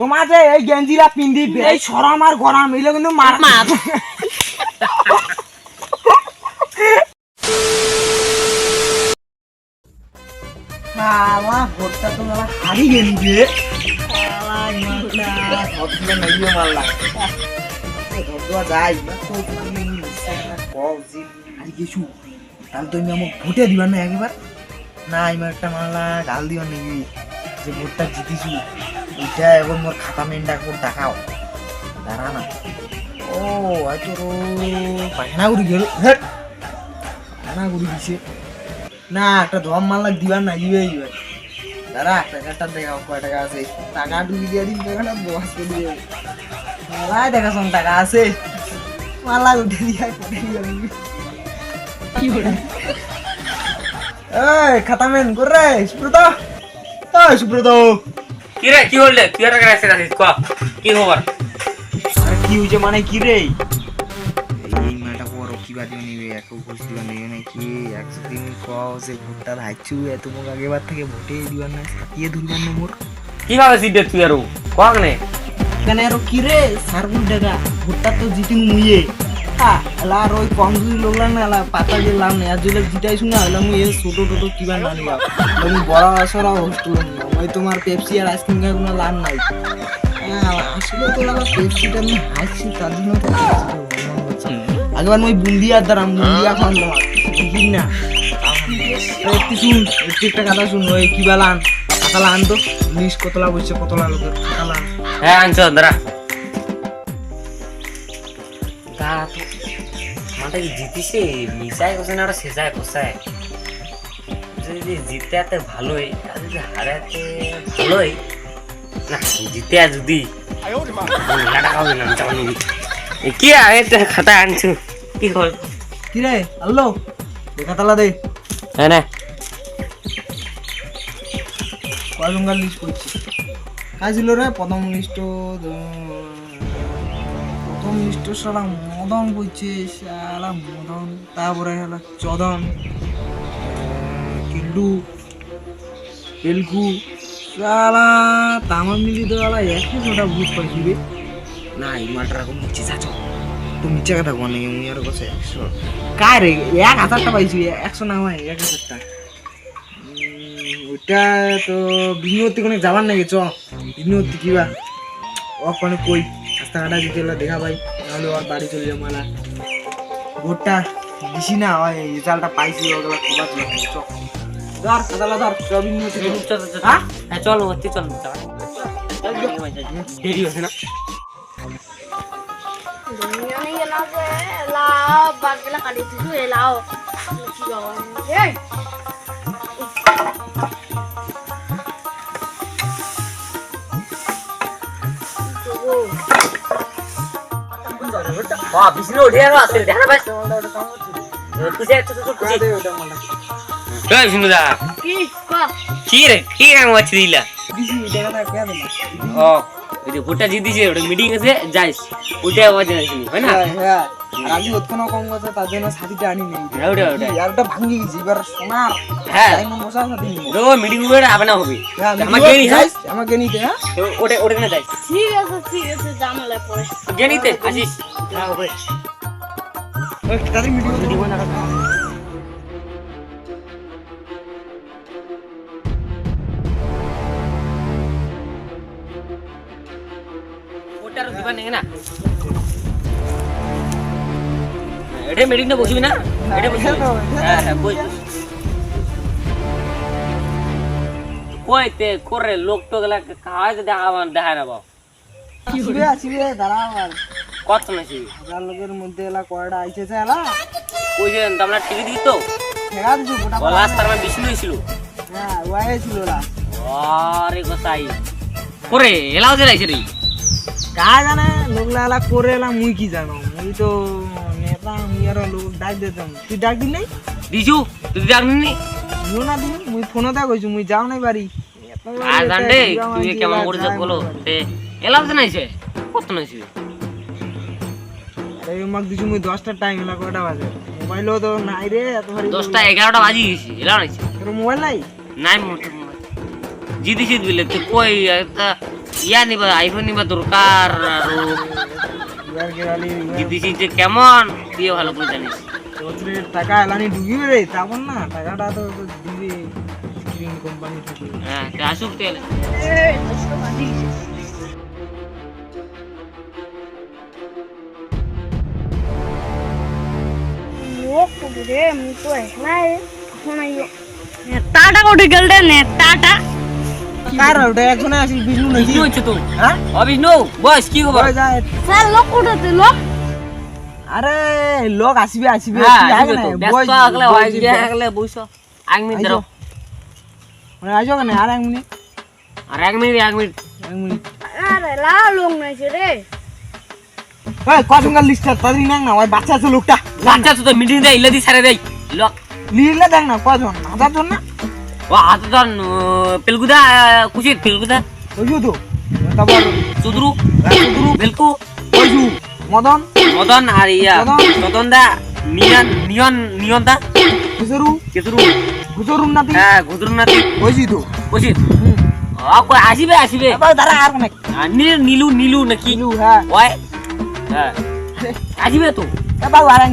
তোমার যে এই গেঞ্জিরা পিন্দি এই সরম আর গরম এগুলো কিন্তু মার মার। ভোটটা তো মালা হারি তাহলে তুমি ভোটে দিবা না একবার? না আমি একটা মারলা গাল দিবা নাকি? যে ভোটটা জিতিছু। ওইটা এখন মোর খাতা মেনটা করে দেখাও দাঁড়া না ও হয়তো পায়খানা ঘুরি গেল হেট পায়খানা ঘুরি দিছে না একটা ধম মারলাক দিবার না ইবে ইবে দাঁড়া টাকাটা দেখাও কয় টাকা আছে টাকা ডুবি দিয়ে দিন টাকাটা বস করে দিয়ে মালাই দেখা শোন টাকা আছে মালা উঠে দিয়া করে দিয়া এই খাতা মেন করে সুব্রত ওই সুব্রত কি রে কি হল তুই আর কাছে আছিস ক? কি খবর? আরে কি হয়েছে মানে কি রে? এই মেয়েটা বড় কি বাদি নিবে? এক ঘুষ দিবা নিবে নাকি? একশো দিন কও সে ভোটটা ধাইছু এত মুখ আগেবার থেকে ভোটে দিবার না সাকিয়ে ধরবার না মোর। কীভাবে সিদ্ধে তুই আর কক নে। কেন আর কি রে? সারগুল টাকা ভোটটা তো জিতিন মুইয়ে। আর ওই কমজোরি লোকলা না এলা পাতা যে লাভ নেই আর যদি জিতাইছু না এলা মুই ছোট ছোট কিবা না নিবা তুমি বড় আসরা হোস্টেল ওই তোমার পেপসি আর আইসক্রিম খাই কোনো লাভ নাই। আসলে তো লাগা পেপসিটা আমি হাসছি তার জন্য আগেবার মই বুন্দিয়ার দ্বারা বুন্দিয়া খান ঠিক না? একটু শুন একটু একটা কথা শুন ওই কিবা লান খাতা লান তো লিস্ট কতলা বসছে কতলা লোকের খাতা লান হ্যাঁ আনছ দাঁড়া। দাঁড়া তো। কি জিতিছে মিশাই কোসে না ওরা শেষায় কোসায় যদি জিতে আতে ভালোই আর যদি হারাতে ভালোই না জিতে যদি কি এটা খাতা আনছো? কি খবর কি রে আল্লো দেখা তালা দে। হ্যাঁ না। কয়জনকার লিস্ট করছি কাজ ছিল রে প্রথম লিস্ট প্রথম লিস্ট সারা মদন বইছে সারা মদন, তারপরে হলো চদন, কিল্লু তেলকু সালা তামার মিলি তো আলা একশো ছটা ভূত পাইছি না এই মালটা এখন মিছে যাচ্ছ তো মিছে কথা কোন মুই আর কাছে একশো। কার রে এক হাজারটা পাইছি, একশো না হয়, এক হাজারটা। ওইটা তো বিনিয়োগতি কোনো যাবার নাকি, চ। বিনিয়োগতি কিবা ওখানে কই? রাস্তাঘাটা যদি এলা দেখা পাই তাহলে ওর বাড়ি চলে যাব মালা। ভোটটা দিছি না ওই রেজাল্টটা পাইছি ওগুলা খবর ধর কাদালা ধর চ বিনিয়োগতি চল হ্যাঁ? হ্যাঁ চল ভর্তি চল দেরি হচ্ছে না। লাও বাগলা কাটি দিছু এ লাও কি বাবা এই কি রঙ আছে দিলা দিছি টাকাটা কে দেনা ও ওই যে ভোটটা জিতিছে ওটা মিটিং আছে যাইস। হয় না? হ্যাঁ আর আমি ওতখানে কম কথা তার জন্য সাথীটা আনি নেই হ্যাঁ, ওটা ওটা। আর ওটা ভাঙি গেছি এবার সোনার হ্যাঁ। মশা সাথে মিটিং করে হবে না হবে। আমাকে নিতে হ্যাঁ? ওটা ওটা না যাইস? ঠিক আছে ঠিক আছে জামালা পরে গেনিতে আসিস। ভিডিও দিব না? এটা বসবি না? এটা বসবি? হ্যাঁ হ্যাঁ বস। করে লোক তো গেলা খাওয়াই তো দেখা দেখা না আসবে আসবে দাঁড়াও কত নাকি? হাজার লোকের মধ্যে এলা কয়টা আইছে এলা? ওই যে তোমরা টিভি দিই তো ফেরা দিছো গোটা লাস্ট তার মানে বিষ্ণু হয়েছিল। হ্যাঁ ওয়াই ছিল আরে গোসাই। করে এলাও যে রাইছে রে। কা জানে লোকলা এলা করে এলা মুই কি জানো? মুই তো নেতা মুই আর লোক ডাক দিতাম। তুই ডাক দিন নাই? দিছু? তুই জানি মুই না দিন মুই ফোনতে কইছু মুই যাও নাই বাড়ি। আর তুই কেমন করেছে বলো। এলাও যে নাইছে। কত নাইছে? এই মাক দিছু মুই দশটার টাইম কয়টা বাজে? মোবাইলও তো নাই রে এত ভারী দশটা এগারোটা বাজি গেছি তোর মোবাইল নাই? নাই মোটর তুই কই একটা ইয়া নিবা আইফোন নিবা দরকার যে কেমন দিয়ে ভালো করে জানিস। টাকা এলানি ডুবিবে রে তেমন না টাকাটা তো দিবে কোম্পানি থেকে। হ্যাঁ আসুক তাহলে। মুখ রে মুখ তো একলাই এখন কোটি গেল রে নেতাটা কার ওটা? একজনে আসি বিষ্ণু নাকি? বিষ্ণু হচ্ছে তো। হ্যাঁ? ও বিষ্ণু বস কি খবর? স্যার লোক কোথাতে লোক? আরে লোক আসবে আসবে। আসবে তো। ব্যস্ত আগলে হয়। গিয়ে আগলে বইছো এক মিনিট ধরো মানে আসো কেন? আর এক মিনিট। আর এক মিনিট এক মিনিট। এক মিনিট। আরে লা লোক নাইছে রে। এই কজনকার লিস্টার নাক না ওই বাচ্চা আছে লোকটা। বাচ্চা তো মিটিং দেয় ইলে দি সারে দেয়। লোক। লিখলে দেখ না কজন হাজার জন না? ও হাতে ধর পেলগুদা কুচিত পেলগুদা। বুঝু তো তারপর বুঝু মদন। মদন আর ইয়া মদন। দা নিয়ন নিয়ন নিয়ন দা। কিশোরু কেতুরু কিশোরুর নাতি। হ্যাঁ গুদরু নাতি। বুঝি তো। কই আসিবে আসিবে। দাঁড়া আর অনেক। নীলু নীলু নাকি? কিলু হ্যাঁ। ওই হ্যাঁ আসিবে তো এবার আর এক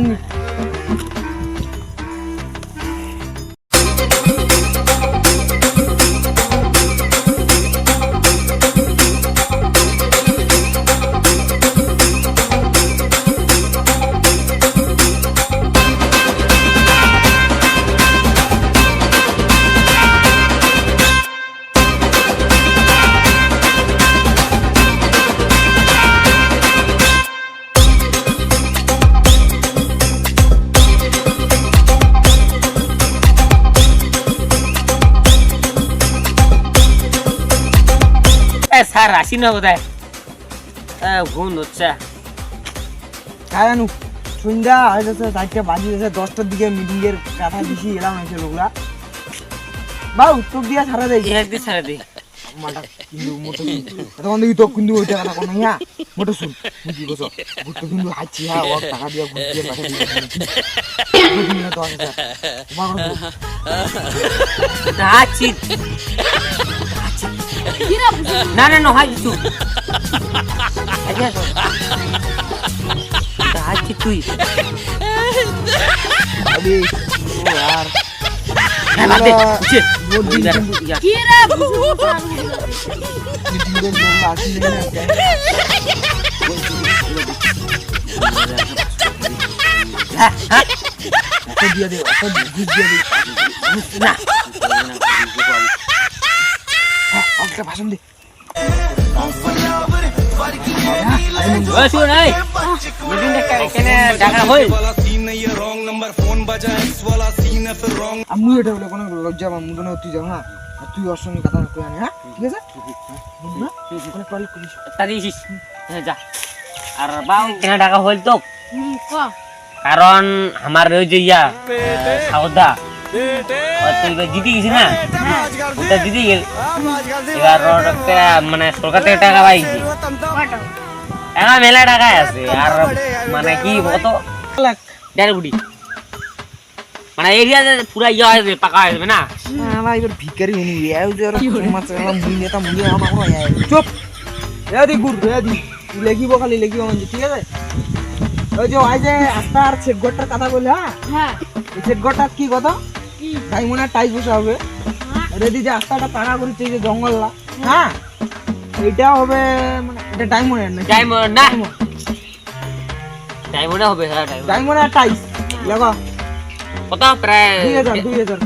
এ স্যার আসি না কোথায় এ ঘুম হচ্ছে হ্যাঁ জানু সন্ধ্যা হয়ে যাচ্ছে চারটে বাজি যাচ্ছে দশটার দিকে মিটিং এর কথা দিছি এলাম হয়েছে লোকরা। বাউ তোক দিয়া ছাড়া দেয় এক দিন ছেড়ে দিই। মাটা কিন্তু মোটো তখন দেখি তোক কিন্তু ওইটা কথা কোনো ইয়া মোটো শুন বুঝি বসো ঘুরতে কিন্তু হাঁচি হ্যাঁ টাকা দিয়া পাঠিয়ে তোমার হাঁচি না না না হাঁচি তুই হাঁচি তুই আরে ও यार হ্যাঁ বাদ একটা ভাষণ দে। আমি এটা বলে কোনো লজ্জা বা মুদনে তুই যাও হ্যাঁ? না তুই ওর সঙ্গে কথা কই হ্যাঁ? ঠিক আছে? মানে একটা দিয়েছিস হ্যাঁ, যা। আর বাউ কেন টাকা হইল তো? কারণ আমার রয়েছে ইয়া সাউদা। জিতে গেছি না? ওটা জিতে গেল। এবার মানে সরকার থেকে টাকা পাইছি। এখন মেলা টাকা আছে আর মানে কি কত দেড় কোটি। মানে এরিয়াতে পুরা ইয়া হয়ে পাকা হয়ে যাবে না? চুপ। এদি গুড এদি খালি মানে ঠিক আছে? ওই যে ওই যে আস্তার সেট গোটার কথা বলে হ্যাঁ? হ্যাঁ। এই সেট কি কথা? কি? ডাইমন্ডের টাইস বসে হবে। হ্যাঁ। রেডি যে আস্তাটা তাড়া করেছে এই যে জঙ্গলটা। হ্যাঁ? এটা হবে মানে এটা ডাইমন্ডের না ডায়মন্ড না। ডায়মন্ডে। হবে হ্যাঁ ডায়মন্ড। ডাইমন্ডের টাইস। লেখো কত? প্রায় দুই হাজার দুই হাজার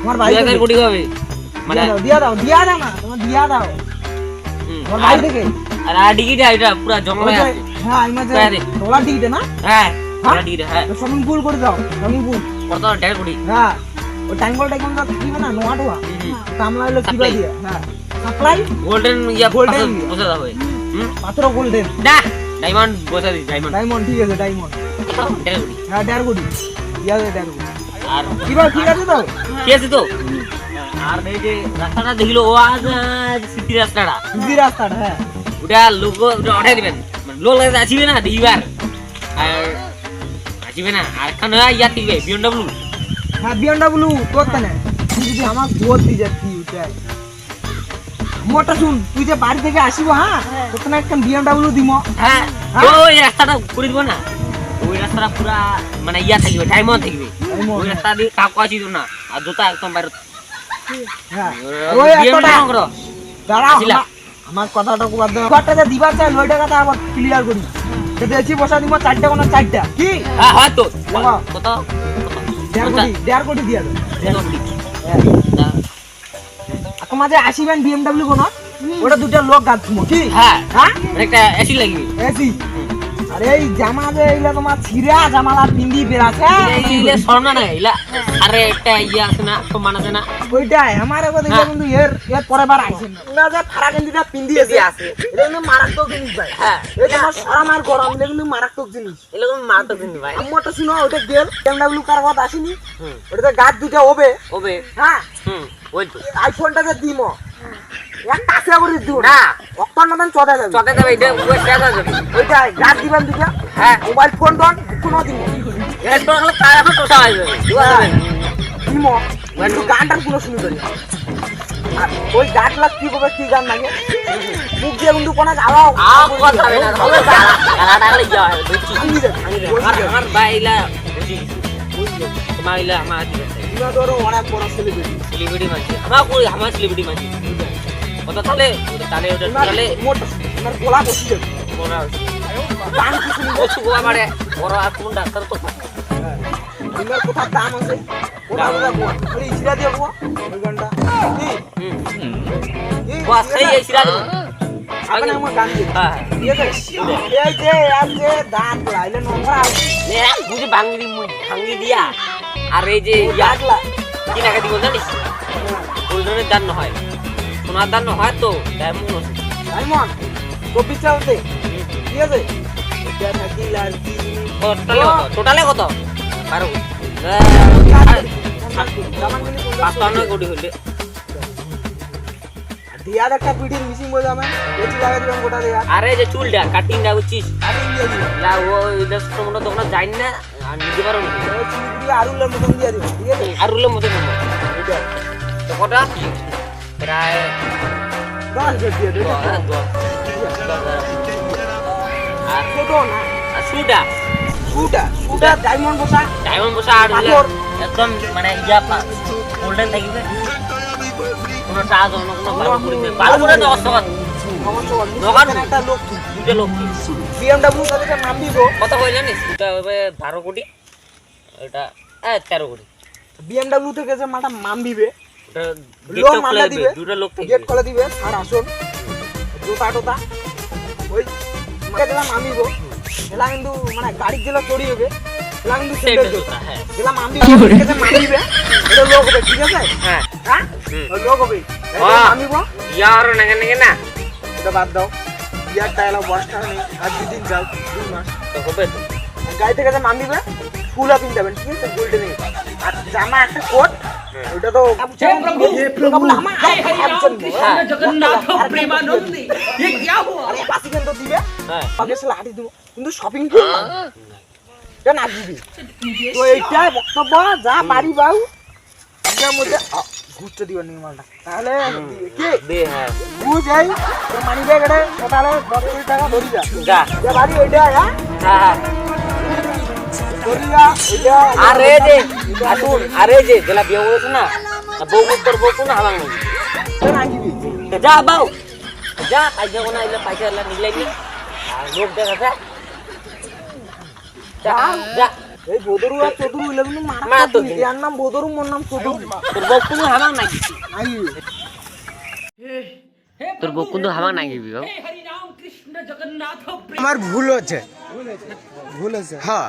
তোমার বাড়ি হাজার কোটি হবে। মানে দিয়া দাও দিয়া দাও না তোমার দিয়া দাও। তোমার বাড়ি থেকে আর আর টিকিট এটা পুরা জঙ্গলে আছে। হ্যাঁ আমি যে বাইরে। ডলার টিকিটে না? হ্যাঁ হ্যাঁ? পুরা টিকিট হ্যাঁ। সুইমিং পুল করে দাও সুইমিং পুল কত দেড় কোটি। হ্যাঁ ওই টাইমল টাইমল দিবে না নোয়া টোয়া। কামলা হলো কিবা Supply. দিয়ে হ্যাঁ supply golden yeah golden yeah. বসে হবে হুম। পাথর গোল্ডেন না ডায়মন্ড বসে দিস ডায়মন্ড ডায়মন্ড ঠিক আছে ডায়মন্ড দেড় কোটি। হ্যাঁ দেড় কোটি। দে দেড় কোটি। আর কিবা ঠিক আছে তো? ঠিক আছে তো? আর এই যে রাস্তাটা দেখিলো ও আজ সিটি রাস্তাটা। ইজি রাস্তাটা হ্যাঁ। ওটা লোক ওটা উঠাই দিবেন। মানে লোক লাগে আসিবে না দেখিবার। আর আসিবে না? আর খান ইয়া দিবে বিএমডব্লিউ হ্যাঁ বিএমডব্লিউ তোর তানে তুই যদি আমার গোল দিয়ে যাচ্ছি ওটাই মোটা শুন তুই যে বাড়ি থেকে আসিব হ্যাঁ? হ্যাঁ। তোকে না একটা বিএমডাব্লিউ দিব হ্যাঁ হ্যাঁ? ওই রাস্তাটা করে দিব না? ওই রাস্তাটা পুরা মানে ইয়া থাকবে টাইমও থাকবে। ওই রাস্তা দিয়ে কাকু আসিত না আর জুতা একদম বাইরে। হ্যাঁ। ওই দাঁড়াও আমার কথাটা বাদ দাও যে চাই ওই টাকাটা আবার ক্লিয়ার করি দেখছি বসা দিব চারটা কোনো চারটা। কি? হ্যাঁ হয় তো। কত দেড় কোটি দেড় কোটি দিয়ে দেবো দেড় কোটি। তোমার আসিবেন বিএমডাব্লিউ কোনো? ওটা দুটা লোক গাছ কি? হ্যাঁ। হ্যাঁ? একটা এসি লাগবে। এসি আরে এই জামা যে এইগুলা তোমার ছিঁড়া জামালা পিন্দি বেড়াছে ইলে স্বর্ণ না ইলা আরে একটা ইয়া আছে না সম্মান আছে না। ওইটাই আমার এবার দেখলে হ্যাঁ। কিন্তু এর এর পরে বার আইছেন না না যে ফারা গেঞ্জিটা পিন্দি আছে। আছে। এটা কিন্তু মারাত্মক জিনিস ভাই। হ্যাঁ। এই তোমার সরাম আর গরম এটা কিন্তু মারাত্মক জিনিস। মারতো কিন্তু ভাই। আমারটা শুনো ওটা গেল বিএমডাব্লিউ কার কথা আসেনি। হুম। ওটাতে গাছ দুটা হবে ওবে। হ্যাঁ। হুম ওই তো। আইফোনটা যে দিম। এক কাছে করে দিব না। অক্টর মতন চদা যাবে চকে যাবে এটা ওই শেষ যাবে ওইটাই গাছ দিবেন দুটা হ্যাঁ। মোবাইল ফোন ডন কোনো দিব এরপর হলে তার এখন টোসা যাবে। দুয়া যাবে না। দিম একটু গানটার কোনো শুনি করি আর ওই গাছলা কি করবে কি গান লাগে? মুখ দিয়ে কিন্তু কোনো গাওয়াও আও কথা হবে না হবে গালা গালাটা হলে হবে ভাঙি দেবে, ভাঙি দেবে। আর আমার বাইলা তোমার ইলা আমার তোর অনেক বড় সেলিব্রিটি সেলিব্রিটি মাঝে আমার কই আমার সেলিব্রিটি মাঝে কত তাহলে তাহলে ওটা তাহলে মোটা তোমার গোলা বসি যাবে। বড় গান কি শুনি? ও মারে বড় আর কোন ডাক্তার তো? তোমার কোথার দাম আছে? ওটা ওটা কোয়া ওই ইসরা দিয়ে কোয়া ওই গানটা কি হুম বাস সেই এই সিরা দেবো আমার গান দিয়ে। হ্যাঁ এই যে আর যে দাঁত লাইলে নোংরা আছে। নেরা বুঝে ভাঙি মুই ভাঙি দিয়া। আর এই যে ইয়া দাঁতলা কি দিব জানিস? গোল্ডেনের দান হয়। সোনার দান হয় তো ডায়মন্ড ডায়মন্ড? চব্বিশ চালতে? ঠিক আছে? এটা নাকি টোটালে কত টোটালে কত? বারো। পাঁচটান্ন কোটি হইলে। দিয়ার একটা পিঠির মিশিং বোঝা আমি এটি লাগাই দিলাম গোটা দেয়া আরে যে চুলটা কাটিংটা বুঝছিস? কাটিং দিয়ে দিলাম লা ও ইলেকট্রন মতো তখন যাই না আর নিতে পারো না। আরুলের মতন দিয়ে দিলাম ঠিক আছে? আর রুলের মতো নেব এটা তো কটা? দশ আর শুটা শুটা শুটা ডায়মন্ড বসা। ডায়মন্ড বসা আর একদম মানে ইয়া গোল্ডেন থাকবে। কোনো টাচ অন্য কোনো ভালো ভালো করে সমস্ত দোকান। একটা লোক দুটো লোক বিএমডব্লিউ তাদেরকে নাম দিব কত করে জানিস এটা হবে বারো কোটি। এটা এ, তেরো কোটি। বিএমডব্লিউ থেকে যে মাটা মাম দিবে লোক গেটটা মামলা দিবে দিবে দুটো লোক গেট করে দিবে আর আসুন। জোতা টোতা ওই মাকে দিলাম আমিব এলা কিন্তু মানে গাড়ি যেগুলো চড়ি হবে। এলা কিন্তু Same জোতা হ্যাঁ। এলা মামি থেকে মামিবে এটা লোক হবে ঠিক আছে? হ্যাঁ। হ্যাঁ? লোক হবে। বাহ। মামিব ইয়ার নাগে নাগে না? এটা বাদ দাও। ইয়ার টাইলা বসটা নেই আর দুদিন যাও দুই মাস। তো হবে তো। গাড়ি থেকে মামিবে ফুলা পিন যাবেন ঠিক আছে? গোল্ডেন আর জামা একটা কোট ওটা তো আমার হ্যাঁ। জগন্নাথ প্রেমানন্দী আরে পাশে কিন্তু দিবে। হ্যাঁ। আগে সে লাঠি দিব কিন্তু শপিং করব। এটা না দিবি। তো এইটাই বক্তব্য যা পারি বাউ এটার মধ্যে ঘুরতে দিবেন নি তাহলে কি? দে হ্যাঁ। বুঝ এই মানি ব্যাগ তাহলে টাকা ধরি যা। যা বাড়ি ওইটা হ্যাঁ? হ্যাঁ হ্যাঁ। আরে যে আসুন আরে যে গেলা বিয়ে করেছে না? বউ তোর বউ কোন দিবি যা বাউ। যা পয়সা কোনা এলে পয়সা এলে নিলে নি লোক দেখা যা যা। এই বোদরু আর চতুরু এগুলো কিন্তু মা মারা তো এর নাম বোদরু মোর নাম চতুরু তোর বউ কোন হাবাং নাই আই। তোর বউ কোন হাবাং নাই গিবি বাবু আমার ভুল হচ্ছে। ভুল হচ্ছে হ্যাঁ।